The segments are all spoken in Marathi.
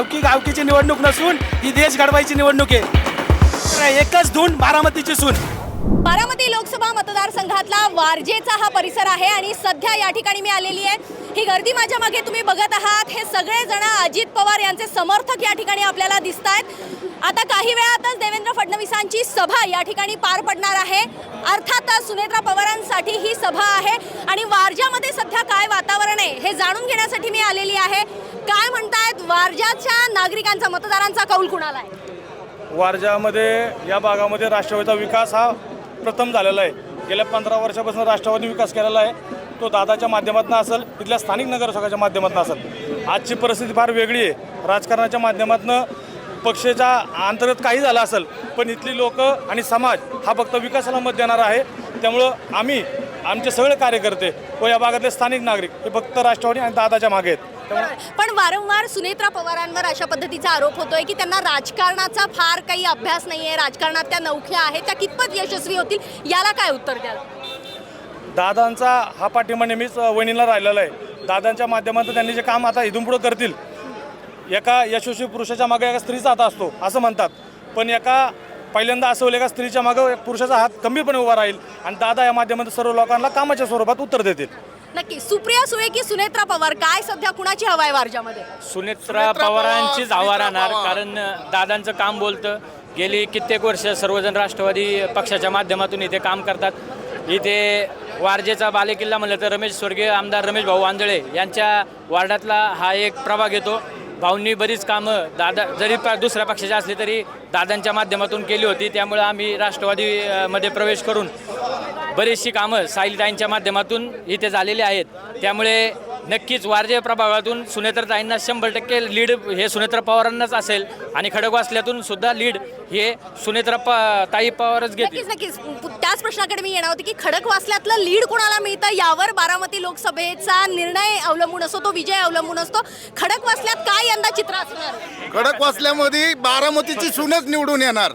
गावकी गावकीची निवडणूक नसून ही देश घडवायची निवडणूक आहे. एकच धून बारामतीची सून. बारामती लोकसभा मतदारसंघातला वारजेचा हा परिसर आहे आणि सध्या या ठिकाणी मी आलेली आहे. ही गर्दी माझ्या मागे तुम्ही बघत आहात. हे सगळे जण अजित पवार यांचे समर्थक या ठिकाणी आपल्याला दिसत आहेत आता काही वेळातच देवेंद्र फडणवीसांची सभा या ठिकाणी पार पडणार आहे. अर्थातच सुनेत्रा पवारांसाठी ही सभा आहे. आणि वारजामध्ये सध्या काय वातावरण आहे हे जाणून घेण्यासाठी मी आलेली आहे. काय म्हण वारजाच्या नागरिकांचा मतदारांचा कौल कुणाला आहे? वारजामध्ये या भागामध्ये राष्ट्रवादीचा विकास हा प्रथम झालेला आहे. गेल्या पंधरा वर्षापासून राष्ट्रवादी विकास केलेला आहे. तो दादाच्या माध्यमातून असेल तिथल्या स्थानिक नगरसेवकाच्या माध्यमातून असेल. आजची परिस्थिती फार वेगळी आहे. राजकारणाच्या माध्यमातून पक्षाच्या अंतर्गत काही झालं असेल पण इथली लोक आणि समाज हा फक्त विकासाला मत देणार आहे. त्यामुळं आम्ही आमचे सगळे कार्यकर्ते व या भागातले स्थानिक नागरिक हे फक्त राष्ट्रवादी आणि दादाच्या मागे आहेत. पण वारंवार सुनेत्रा पवारांवर अशा पद्धतीचा आरोप होतोय की त्यांना राजकारणाचा फार काही अभ्यास नाहीये राजकारणात त्या नौख्या आहेत त्या कितपत यशस्वी होतील याला काय उत्तर द्याल? दादांचा हा पाठिंबा नेहमीच वहिनीला राहिलेला आहे. दादांच्या माध्यमातून त्यांनी जे काम आता इथून पुढं करतील एका यशस्वी पुरुषाच्या मागे एका स्त्रीचा हात असतो असं म्हणतात. पण एका पहिल्यांदा असं होईल एका स्त्रीच्या मागे एक पुरुषाचा हात गंभीरपणे उभा राहील आणि दादा या माध्यमातून सर्व लोकांना कामाच्या स्वरूपात उत्तर देतील. नक्की. सुप्रिया सुळे की सुनेत्रा पवार? काय सध्या कुणाची हवा आहे वारजामध्ये? सुनेत्रा पवारांचीच हवा राहणार कारण दादांचं काम बोलतं. गेली कित्येक वर्ष सर्वजण राष्ट्रवादी पक्षाच्या माध्यमातून इथे काम करतात. इथे वारजेचा बालेकिल्ला म्हणलं तर रमेश स्वर्गीय आमदार रमेश भाऊ आंधळे यांच्या वार्डातला हा एक प्रभाग येतो. भाऊंनी बरीच कामं दादा जरी प दुसऱ्या पक्षाचे असले तरी दादांच्या माध्यमातून केली होती त्यामुळे आम्ही राष्ट्रवादी मध्ये प्रवेश करून बरीचशी कामं साईलताईंच्या माध्यमातून इथे झालेली आहेत. त्यामुळे नक्कीच वारजे प्रभागातून सुनेत्रताईंना शंभर टक्के लीड हे सुनेत्र पवारांनाच असेल. आणि खडकवासल्यातून सुद्धा लीड हे सुनेत्र प ताई पवारच घेतील. नक्कीच नक्कीच. त्याच प्रश्नाकडे मी येणार होते की खडक वाचल्यातलं लीड कुणाला मिळतं यावर बारामती लोकसभेचा निर्णय अवलंबून असतो तो विजय अवलंबून असतो. खडक वाचल्यात काय यंदा चित्र असणार? खडक वाचल्यामध्ये बारामतीची सूनच निवडून येणार.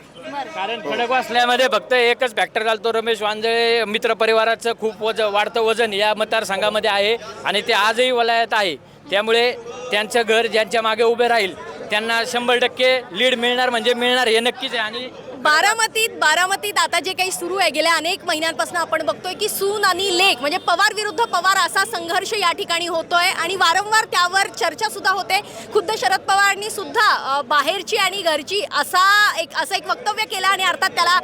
कारण खडकवासल्यामध्ये फक्त एकच फॅक्टर घालतो रमेश वांजळे मित्र परिवाराचं खूप वज वाढतं वजन या मतदारसंघामध्ये आहे आणि ते आजही वलायत आहे. त्यामुळे त्यांचं घर ज्यांच्या मागे उभे राहील त्यांना शंभर टक्के लीड मिळणार म्हणजे मिळणार हे नक्कीच आहे. आणि बारामतीत बारामतीत आता जे काही सुरू आहे गेल्या अनेक महिन्यांपासून आपण बघतोय की सून आणि लेख म्हणजे पवार विरुद्ध पवार असा संघर्ष या ठिकाणी होतोय आणि वारंवार त्यावर चर्चा सुद्धा होते. खुद्द शरद पवारांनी सुद्धा बाहेरची आणि घरची असा एक असं एक वक्तव्य केलं आणि अर्थात त्याला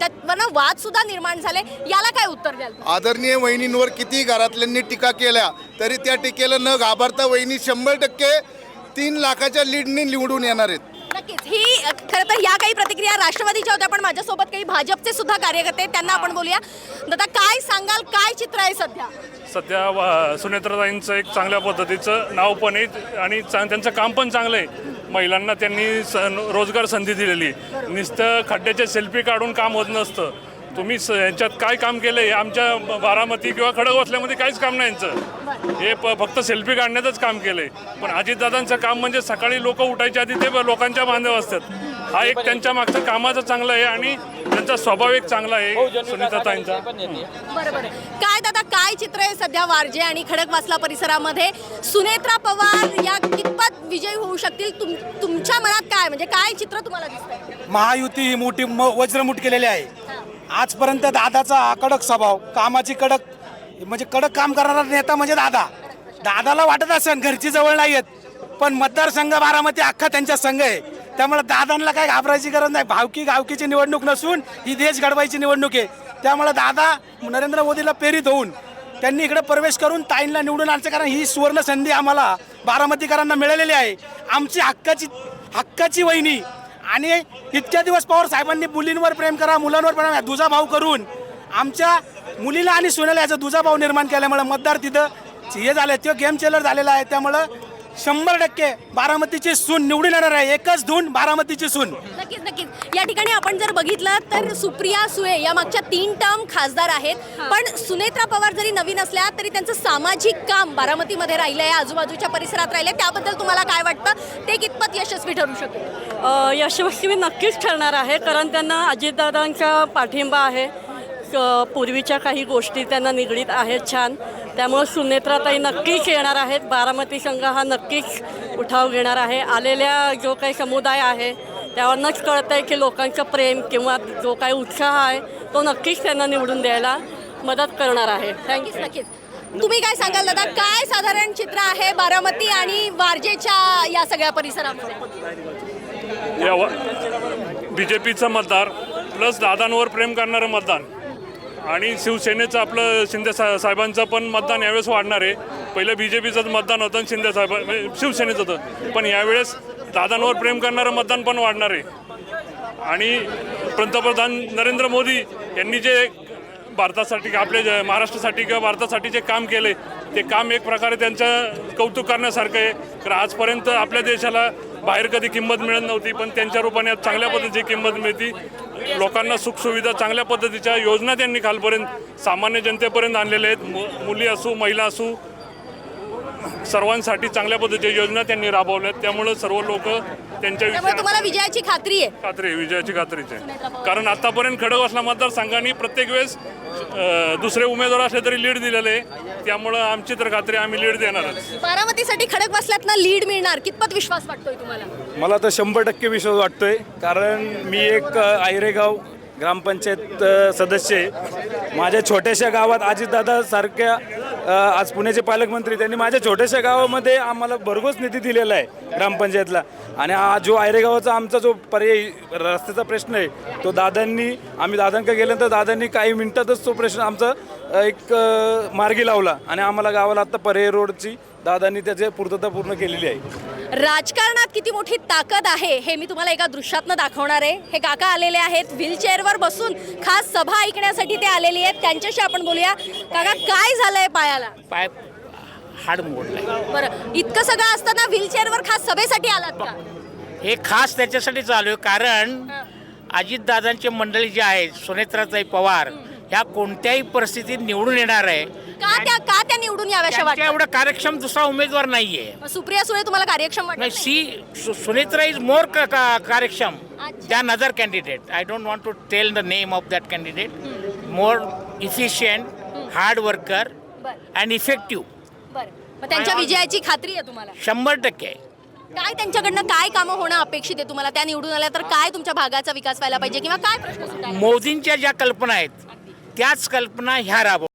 त्या वाद सुद्धा निर्माण झाले. याला काय उत्तर द्याल? आदरणीय वहिनींवर किती घरातल्यांनी टीका केल्या तरी त्या टीकेला न घाबरता वहिनी शंभर टक्के तीन लाखाच्या लीडने निवडून येणार आहेत. नक्कीच. ही खरं तर या काही प्रतिक्रिया राष्ट्रवादीच्या होत्या पण माझ्यासोबत काही भाजपचे सुद्धा कार्यकर्ते आहेत, त्यांना आपण बोलूया. दादा काय सांगाल काय चित्र आहे सध्या? सध्या वा- सुनेत्राताईंचं एक चांगल्या पद्धतीचं नाव पण आहे आणि त्यांचं काम पण चांगलं आहे. महिलांना त्यांनी स रोजगार संधी दिलेली. नुसतं खड्ड्याचे सेल्फी काढून काम होत नसतं. तुम्ही यांच्यात काय काम केलं आहे आमच्या बारामती किंवा खडकवासल्यामध्ये काहीच काम नाही यांचं. हे प फक्त सेल्फी काढण्याचंच काम केलं आहे पण अजितदादांचं काम म्हणजे सकाळी लोक उठायच्या आधी ते लोकांच्या बांधव असतात. हा एक त्यांच्या मागचं कामाचं चांगलं आहे आणि त्यांचा स्वभाव एक चांगला आहे सुनीताताईंचा बरोबर काय दादा काय चित्र आहे सध्या वारजे आणि खडकवासला परिसरामध्ये? सुनेत्रा पवार या कितपत विजयी होऊ शकतील? तुम तुमच्या मनात काय म्हणजे काय चित्र तुम्हाला दिसतंय? महायुती ही मोठी वज्रमुठ केलेली आहे. आजपर्यंत दादाचा कडक स्वभाव कामाची कडक म्हणजे कडक काम करणारा नेता म्हणजे दादा. दादाला वाटत असेल घरची जवळ नाही आहेत पण मतदारसंघ बारामती अख्खा त्यांचा संघ आहे. त्यामुळे दादांना काय घाबरायची गरज नाही. भावकी गावकीची निवडणूक नसून ही देश घडवायची निवडणूक आहे. त्यामुळे दादा नरेंद्र मोदीला प्रेरित होऊन त्यांनी इकडे प्रवेश करून ताईंना निवडून आणायचं कारण ही सुवर्ण संधी आम्हाला बारामतीकरांना मिळालेली आहे. आमची हक्काची हक्काची वहिनी आणि इतक्या दिवस पवार साहेबांनी मुलींवर प्रेम करा मुलांवर प्रेम करा, दुजा भाव करून आमच्या मुलीला आणि सुनेला याचा दुजा भाव निर्माण केल्यामुळे मतदार तिथं हे झालं तो गेम चेलर झालेला आहे. त्यामुळं शंभर टक्के बारामतीची सून निवडून येणार आहे. एकच धून बारामतीची सून. नक्कीच नक्कीच. या ठिकाणी आपण जर बघितलं तर सुप्रिया सुळे या मागच्या तीन टर्म खासदार आहेत. पण सुनेत्रा पवार जरी नवीन असल्या तरी त्यांचं सामाजिक काम बारामतीमध्ये राहिलं आहे आजूबाजूच्या परिसरात राहिलं त्याबद्दल तुम्हाला काय वाटतं? ते कितपत यशस्वी ठरू शकेल अ, यशस्वी नक्कीच ठरणार आहे कारण त्यांना अजितदादांचा पाठिंबा आहे. क- पूर्वीच्या काही गोष्टी त्यांना निगडीत आहेत छान. त्यामुळे सुनेत्राताई नक्कीच येणार आहेत. बारामती संघ हा नक्कीच उठाव घेणार आहे. आलेल्या जो काही समुदाय आहे त्यावरनंच कळतं आहे की लोकांचं प्रेम किंवा जो काही उत्साह आहे तो नक्कीच त्यांना निवडून द्यायला मदत करणार आहे. थँक्यू नक्कीच तुम्ही काय सांगाल दादा? काय साधारण चित्र आहे बारामती आणि वारजेच्या या सगळ्या परिसरामध्ये? बी जे पीचं मतदार प्लस दादांवर प्रेम करणारं मतदान. आणि शिवसेनेचं आपलं शिंदे सा साहेबांचं पण मतदान यावेळेस वाढणार आहे. पहिलं बी जे पीचंच मतदान होतं शिंदे साहेब शिवसेनेचं होतं. पण यावेळेस दादांवर प्रेम करणारं मतदान पण वाढणार आहे. आणि पंतप्रधान नरेंद्र मोदी यांनी जे भारतासाठी आपले महाराष्ट्रासाठी किंवा भारतासाठी जे काम केले ते काम एक प्रकारे त्यांचं कौतुक करण्यासारखं आहे. कारण आजपर्यंत आपल्या देशाला बाहेर कधी किंमत मिळत नव्हती पण त्यांच्या रूपाने आज चांगल्या पद्धतीची किंमत मिळती. लोकांना सुखसुविधा चांगल्या पद्धतीच्या योजना त्यांनी खालपर्यंत सामान्य जनतेपर्यंत आणलेल्या आहेत. मु मुली असू महिला असू सर्वांसाठी चांगल्या पद्धतीच्या योजना त्यांनी राबवल्यात. त्यामुळं सर्व लोक त्यांच्या त्यामुळे तुम्हाला विजयाची खात्री आहे. खात्री आहे, विजयाची खात्रीच आहे. कारण आतापर्यंत खडकवासला मतदारसंघाने प्रत्येक वेळेस अं, दुसरे उमेदवार असले तरी लीड दिलेले आहे. त्यामुळं आमची तर खात्री आहे, आम्ही लीड देणारच. बारामतीसाठी खडक बसल्यात लीड मिळणार. कितपत विश्वास वाटतोय तुम्हाला? मला तर शंभर टक्के विश्वास वाटतोय. कारण मी एक अ, आयरेगाव ग्रामपंचायत अ, सदस्य आहे. माझ्या छोट्याशा गावात अजितदादा सारख्या आज पुण्याचे पालकमंत्री त्यांनी माझ्या छोट्याशा गावामध्ये आम्हाला भरघोस निधी दिलेला आहे ग्रामपंचायतला. आणि हा जो आयरेगावाचा आमचा जो पर्यायी रस्त्याचा प्रश्न आहे तो दादांनी आम्ही दादांकडे गेल्यानंतर दादांनी काही मिनिटातच तो प्रश्न आमचा एक मार्गी लावला. आणि आम्हाला गावाला आत्ता पर्यायी रोडची दादांनी त्याची पूर्तता पूर्ण केलेली आहे. राजकारणात किती मोठी ताकद आहे हे मी तुम्हाला एका दृश्यातनं दाखवणार आहे. हे काका आलेले आहेत व्हीलचेअरवर बसून खास सभा ऐकण्यासाठी ते आलेले आहेत. त्यांच्याशी आपण बोलूया. काका काय झालंय पायाला? पाय हाड मोडलाय. बरं इतकं सगळं असताना व्हीलचेअरवर खास सभेसाठी आलात का? हे खास त्याच्यासाठी चालू आहे कारण अजितदादांची मंडळी जी आहे सुनेत्राताई पवार ह्या कोणत्याही परिस्थितीत निवडून येणार आहे. का त्या का त्या निवडून याव्याशा त्यांच्या एवढा कार्यक्षम दुसरा उमेदवार नाहीये. मग सुप्रिया सुळे तुम्हाला कार्यक्षम वाटत नाही नाही? सी सुनेत्रा इज मोर कार्यक्षम अच्छा. Than other candidate I don't want to tell the name of that candidate more efficient hard worker बरं. अँड इफेक्टिव्ह बरं. मग त्यांच्या विजयाची खात्री आहे तुम्हाला? शंभर टक्के. काय त्यांच्याकडनं काय कामं होणं अपेक्षित आहे तुम्हाला? त्या निवडून आल्या तर काय तुमच्या भागाचा विकास व्हायला पाहिजे किंवा काय प्रश्न सुटायला मोदींच्या ज्या कल्पना आहेत त्याच कल्पना ह्या राबव